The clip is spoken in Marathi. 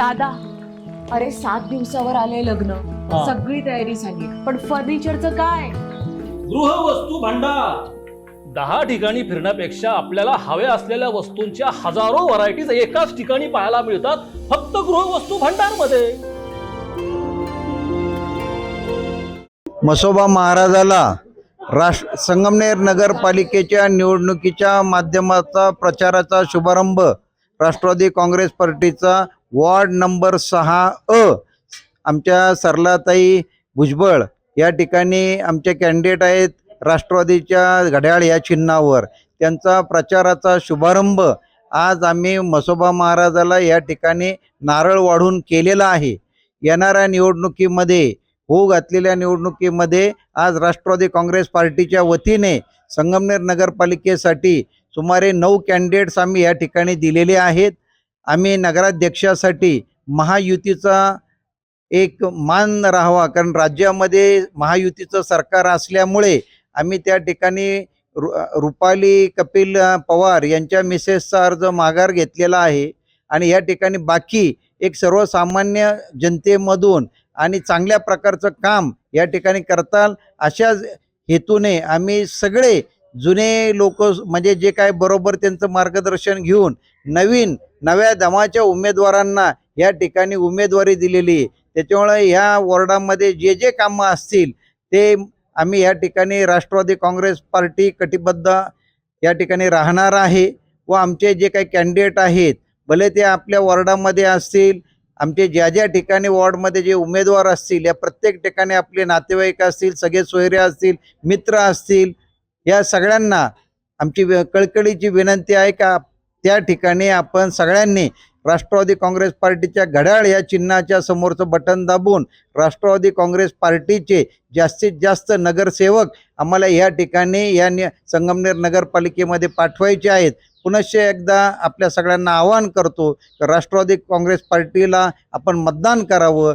दादा अरे सात दिवसावर आले लग्न. हा. सगळी तयारी झाली. पण फर्निचरचं काय? गृहवस्तू भांडार. दहा ठिकाणी फिरण्यापेक्षा आपल्याला हव्या असलेल्या वस्तूंच्या हजारो व्हरायटीज एकाच ठिकाणी पाहायला मिळतात फक्त गृहवस्तू भांडारमध्ये मसोबा महाराजाला राष्ट्र संगमनेर नगरपालिकेच्या निवडणुकीच्या माध्यमाचा प्रचाराचा शुभारंभ राष्ट्रवादी काँग्रेस पार्टीचा वॉर्ड नंबर सहा अ. आमच्या सरलाताई भुजबळ या ठिकाणी आमचे कॅन्डिडेट आहेत राष्ट्रवादीच्या घड्याळ या चिन्हावर. त्यांचा प्रचाराचा शुभारंभ आज आम्ही मसोबा महाराजाला या ठिकाणी नारळ वाढून केलेला आहे. येणाऱ्या निवडणुकीमध्ये होऊ घातलेल्या निवडणुकीमध्ये आज राष्ट्रवादी काँग्रेस पार्टीच्या वतीने संगमनेर नगरपालिकेसाठी सुमारे नऊ कॅन्डिडेट्स आम्ही या ठिकाणी दिलेले आहेत. आम्ही नगराध्यक्षासाठी महायुतीचा एक मान राहावा कारण राज्यामध्ये महायुतीचं सरकार असल्यामुळे आम्ही त्या ठिकाणी रु रुपाली कपिल पवार यांच्या मिसेसचा अर्ज माघार घेतलेला आहे. आणि या ठिकाणी बाकी एक सर्वसामान्य जनतेमधून आणि चांगल्या प्रकारचं काम या ठिकाणी करताल अशा हेतूने आम्ही सगळे जुने लोक म्हणजे जे काय बरोबर त्यांचं मार्गदर्शन घेऊन नवीन नव्या दमाच्या उमेदवारांना या ठिकाणी उमेदवारी दिलेली आहे. त्याच्यामुळे ह्या वॉर्डामध्ये जे जे कामं असतील ते आम्ही या ठिकाणी राष्ट्रवादी काँग्रेस पार्टी कटिबद्ध या ठिकाणी राहणार आहे व आमचे जे काही कॅन्डिडेट आहेत भले ते आपल्या वॉर्डामध्ये असतील आमचे ज्या ज्या ठिकाणी वॉर्डमध्ये जे उमेदवार असतील या प्रत्येक ठिकाणी आपले नातेवाईक असतील सगळे सोयरे असतील मित्र असतील या सगळ्यांना आमची कळकळीची विनंती आहे का त्या ठिकाणी आपण सगळ्यांनी राष्ट्रवादी काँग्रेस पार्टीच्या घड्याळ या चिन्हाच्या समोरचं बटन दाबून राष्ट्रवादी काँग्रेस पार्टीचे जास्तीत जास्त नगरसेवक आम्हाला या ठिकाणी या संगमनेर नगरपालिकेमध्ये पाठवायचे आहेत. पुनश्च एकदा आपल्या सगळ्यांना आवाहन करतो राष्ट्रवादी काँग्रेस पार्टीला आपण मतदान करावं.